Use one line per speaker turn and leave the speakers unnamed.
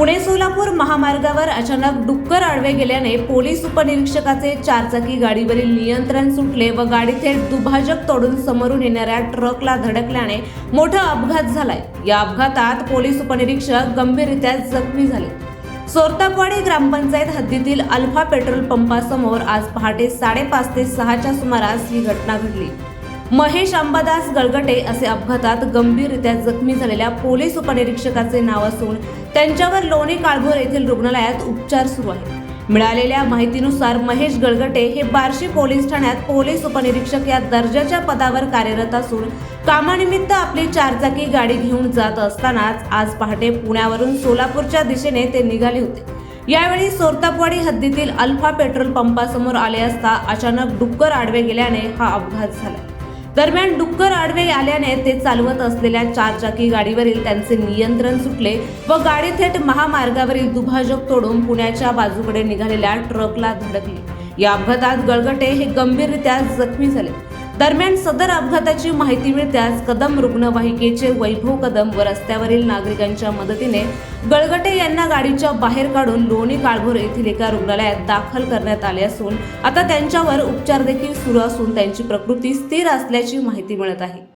पुणे सोलापूर महामार्गावर अचानक डुक्कर आडवे गेल्याने पोलीस उपनिरीक्षकाचे चारचाकी गाडीवरील नियंत्रण सुटले व गाडी थेट दुभाजक तोडून समोरून येणाऱ्या ट्रकला धडकल्याने मोठा अपघात झालाय. या अपघातात पोलीस उपनिरीक्षक गंभीररित्या जखमी झाले. सोरतापवाडी ग्रामपंचायत हद्दीतील अल्फा पेट्रोल पंपासमोर आज पहाटे साडेपाच ते सहाच्या सुमारास ही घटना घडली. महेश अंबादास गळगटे असे अपघातात गंभीररित्या जखमी झालेल्या पोलीस उपनिरीक्षकाचे नाव असून त्यांच्यावर लोणी काळभोर येथील रुग्णालयात उपचार सुरू आहेत. मिळालेल्या माहितीनुसार महेश गळगटे हे बार्शी पोलीस ठाण्यात पोलीस उपनिरीक्षक या दर्जाच्या पदावर कार्यरत असून कामानिमित्त आपली चारचाकी गाडी घेऊन जात असतानाच आज पहाटे पुण्यावरून सोलापूरच्या दिशेने ते निघाले होते. यावेळी सोरतापवाडी हद्दीतील अल्फा पेट्रोल पंपासमोर आले असता अचानक डुक्कर आडवे गेल्याने हा अपघात झाला. दरम्यान डुक्कर आडवे आल्याने ते चालवत असलेल्या चारचाकी गाडीवरील त्यांचे नियंत्रण सुटले व गाडी थेट महामार्गावरील दुभाजक तोडून पुण्याच्या बाजूकडे निघालेल्या ट्रकला धडकली. या अपघातात गळगटे हे गंभीररित्या जखमी झाले. दरम्यान सदर अपघाताची माहिती मिळताच कदम रुग्णवाहिकेचे वैभव कदम व रस्त्यावरील नागरिकांच्या मदतीने गळगटे यांना गाडीच्या बाहेर काढून लोणी काळभोर येथील एका रुग्णालयात दाखल करण्यात आले असून आता त्यांच्यावर उपचार देखील सुरू असून त्यांची प्रकृती स्थिर असल्याची माहिती मिळत आहे.